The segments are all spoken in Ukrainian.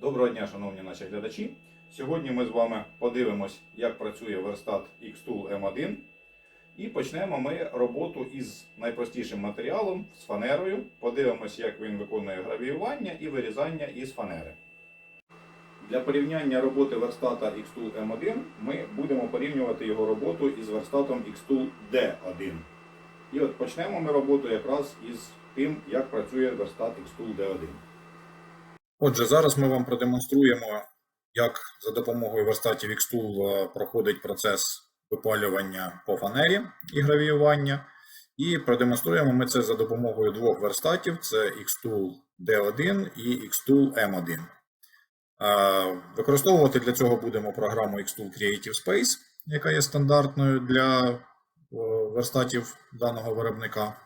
Доброго дня, шановні наші глядачі. Сьогодні ми з вами подивимось, як працює верстат Xtool M1. І почнемо ми роботу із найпростішим матеріалом з фанерою. Подивимось, як він виконує гравіювання і вирізання із фанери. Для порівняння роботи верстата Xtool M1 ми будемо порівнювати його роботу із верстатом Xtool D1. І от почнемо ми роботу якраз із тим, як працює верстат Xtool D1. Отже, зараз ми вам продемонструємо, як за допомогою верстатів Xtool е, проходить процес випалювання по фанері і гравіювання. І продемонструємо ми це за допомогою двох верстатів: це Xtool D1 і Xtool M1. Е, Використовувати для цього будемо програму Xtool Creative Space, яка є стандартною для е, верстатів даного виробника.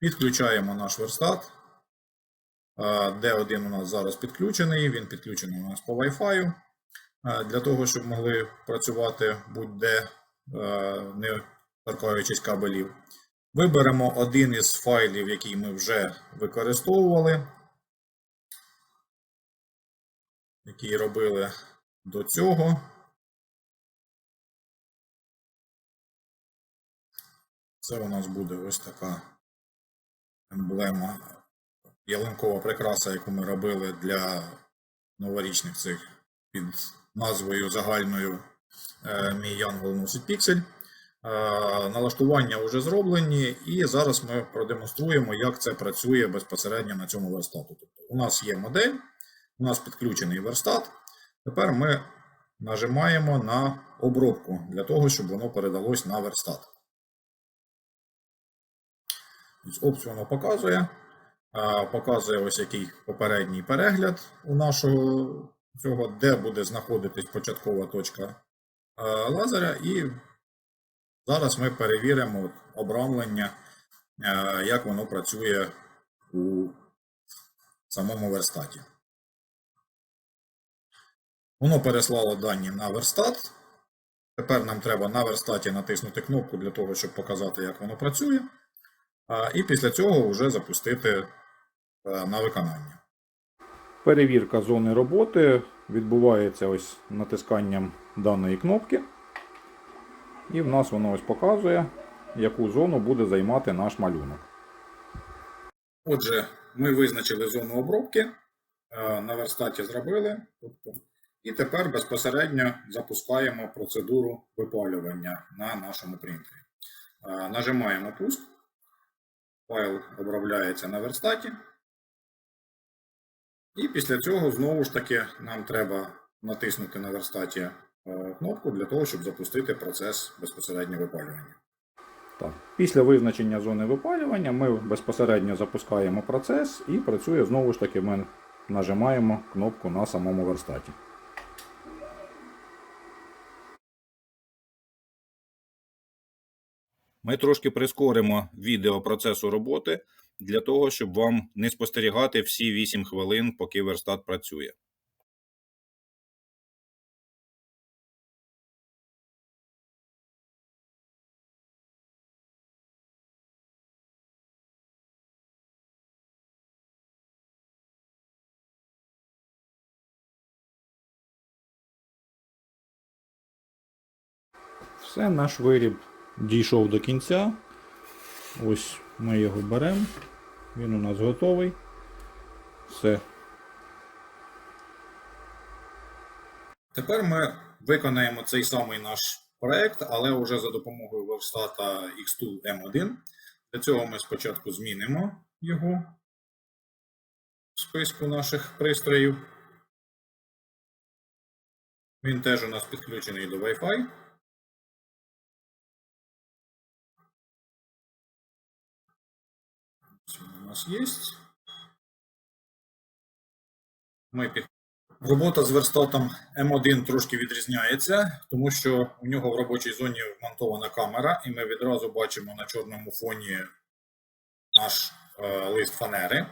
Підключаємо наш верстат. D1 у нас зараз підключений, він підключений у нас по Wi-Fi. Для того, щоб могли працювати будь-де, е, не торкаючись кабелів. Виберемо один із файлів, який ми вже використовували, який робили до цього. Це у нас буде ось така емблема ялинкова прикраса, яку ми робили для новорічних цих під назвою загальною е, Мій Янгол носить піксель. Е, Налаштування вже зроблені, і зараз ми продемонструємо, як це працює безпосередньо на цьому верстату. Тобто, у нас є модель, у нас підключений верстат. Тепер ми нажимаємо на обробку для того, щоб воно передалось на верстат. Ось Опцію воно показує. Показує ось який попередній перегляд у нашого цього, де буде знаходитись початкова точка лазера. І зараз ми перевіримо обрамлення, як воно працює у самому верстаті. Воно переслало дані на верстат. Тепер нам треба на верстаті натиснути кнопку для того, щоб показати, як воно працює. І після цього вже запустити е, на виконання. Перевірка зони роботи відбувається ось натисканням даної кнопки. І в нас воно ось показує, яку зону буде займати наш малюнок. Отже, ми визначили зону обробки, е, на верстаті зробили. Тобто, і тепер безпосередньо запускаємо процедуру випалювання на нашому принтері. Е, Нажимаємо пуск. Файл обробляється на верстаті. І після цього знову ж таки нам треба натиснути на верстаті е, кнопку для того, щоб запустити процес безпосередньо випалювання. Так. Після визначення зони випалювання ми безпосередньо запускаємо процес і працює знову ж таки ми нажимаємо кнопку на самому верстаті. Ми трошки прискоримо відео процесу роботи для того, щоб вам не спостерігати всі 8 хвилин, поки верстат працює. Все, наш виріб дійшов до кінця. Ось ми його беремо. Він у нас готовий. Все. Тепер ми виконаємо цей самий наш проект, але вже за допомогою верстата Xtool M1. Для цього ми спочатку змінимо його в списку наших пристроїв. Він теж у нас підключений до Wi-Fi. Нас є. Ми під... Робота з верстатом М1 трошки відрізняється, тому що у нього в робочій зоні вмонтована камера, і ми відразу бачимо на чорному фоні наш е, лист фанери.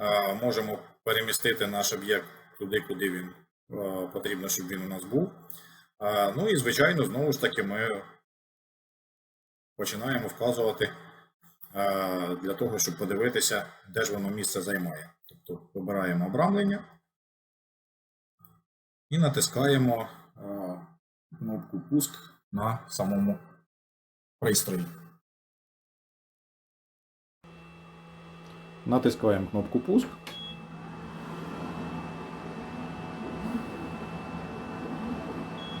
Е, можемо перемістити наш об'єкт туди, куди він е, потрібно, щоб він у нас був. Е, ну і, звичайно, знову ж таки, ми починаємо вказувати для того, щоб подивитися, де ж воно місце займає. Тобто вибираємо обрамлення. і натискаємо е, кнопку пуск на самому пристрої. Натискаємо кнопку пуск.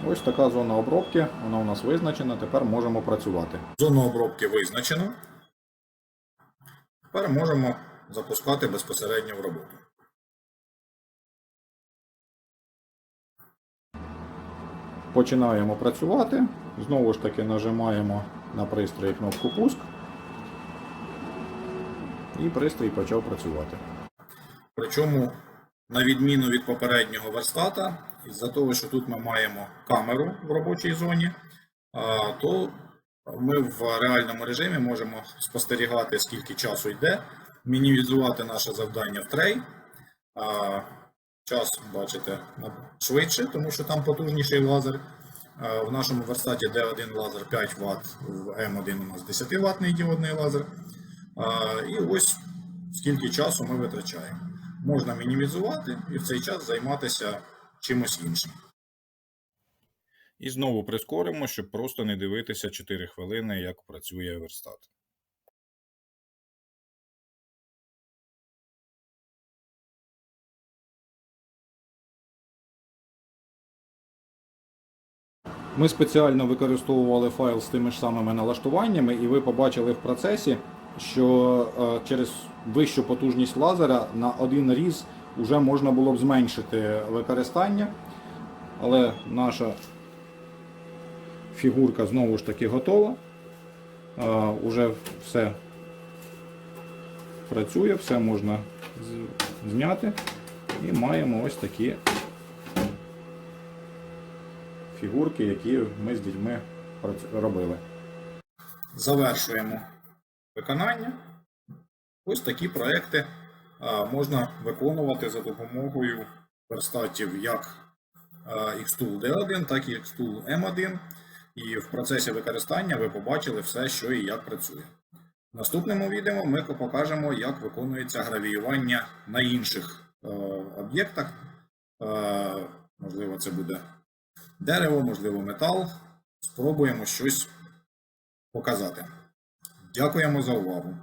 Ось така зона обробки, вона у нас визначена, тепер можемо працювати. Зону обробки визначено. Тепер можемо запускати безпосередньо в роботу. Починаємо працювати. Знову ж таки нажимаємо на пристрої кнопку пуск. І пристрій почав працювати. Причому, на відміну від попереднього верстата, із-за того, що тут ми маємо камеру в робочій зоні, то ми в реальному режимі можемо спостерігати, скільки часу йде, мінімізувати наше завдання в трей. Час, бачите, швидше, тому що там потужніший лазер. В нашому верстаті D1 лазер 5 Вт, в M1 у нас 10 ваттний діодний лазер. І ось скільки часу ми витрачаємо. Можна мінімізувати і в цей час займатися чимось іншим. І знову прискоримо, щоб просто не дивитися 4 хвилини, як працює верстат. Ми спеціально використовували файл з тими ж самими налаштуваннями, і ви побачили в процесі, що е, через вищу потужність лазера на один різ вже можна було б зменшити використання. Але наша фігурка знову ж таки готова. Е, Уже все працює, все можна зняти. І маємо ось такі фігурки, які ми з дітьми робили. Завершуємо виконання. Ось такі проекти можна виконувати за допомогою верстатів як а, Xtool D1, так і Xtool M1. І в процесі використання ви побачили все, що і як працює. В наступному відео ми покажемо, як виконується гравіювання на інших е, об'єктах. Е, можливо, це буде дерево, можливо, метал. Спробуємо щось показати. Дякуємо за увагу.